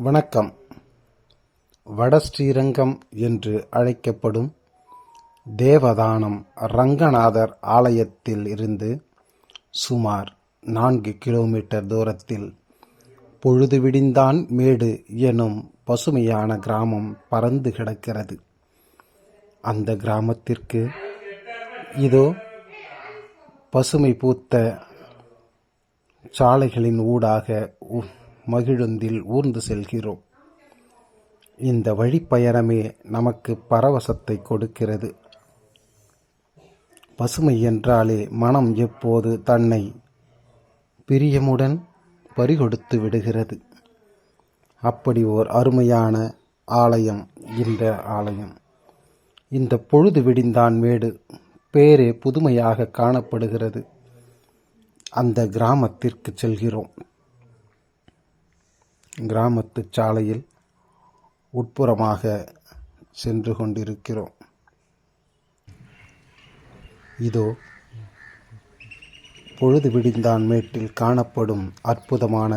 வணக்கம். வடஸ்ரீரங்கம் என்று அழைக்கப்படும் தேவதானம் ரங்கநாதர் ஆலயத்தில் இருந்து சுமார் நான்கு கிலோமீட்டர் தூரத்தில் பொழுது விடிந்தான் மேடு எனும் பசுமையான கிராமம் பறந்து கிடக்கிறது. அந்த கிராமத்திற்கு இதோ பசுமை பூத்த சாலைகளின் ஊடாக உ- மகிழுந்தில் ஊர்ந்து செல்கிறோம். இந்த வழிப்பயணமே நமக்கு பரவசத்தை கொடுக்கிறது. பசுமை என்றாலே மனம் எப்போது தன்னை பிரியமுடன் பறிகொடுத்து விடுகிறது. அப்படி ஓர் அருமையான ஆலயம் இந்த ஆலயம். இந்த பொழுது விடிந்தான் மேடு பேரே புதுமையாக காணப்படுகிறது. அந்த கிராமத்திற்கு செல்கிறோம். கிராமத்து சாலையில் உட்புறமாக சென்று கொண்டிருக்கிறோம். இதோ பொழுது விடிந்தான் மேட்டில் காணப்படும் அற்புதமான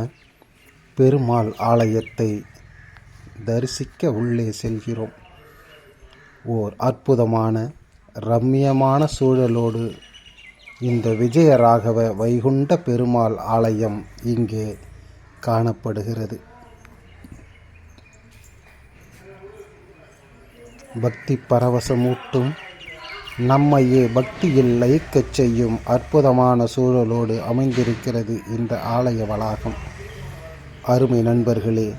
பெருமாள் ஆலயத்தை தரிசிக்க உள்ளே செல்கிறோம். ஓர் அற்புதமான ரம்மியமான சூழலோடு இந்த விஜயராகவ வைகுண்ட பெருமாள் ஆலயம் இங்கே காணப்படுகிறது. பக்தி பரவசமூட்டும். நம்மையே பக்தியில் லயிக்கச் செய்யும் அற்புதமான சூழலோடு அமைந்திருக்கிறது இந்த ஆலய வளாகம். அருமை நண்பர்களே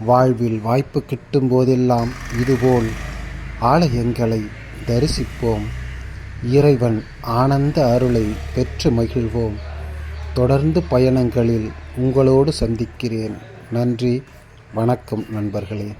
வாழ்வில் வாய்ப்பு கிட்டும் போதெல்லாம் இதுபோல் ஆலயங்களை தரிசிப்போம். இறைவன் ஆனந்த அருளை பெற்று மகிழ்வோம். தொடர்ந்து பயணங்களில் உங்களோடு சந்திக்கிறேன். நன்றி வணக்கம் நண்பர்களே.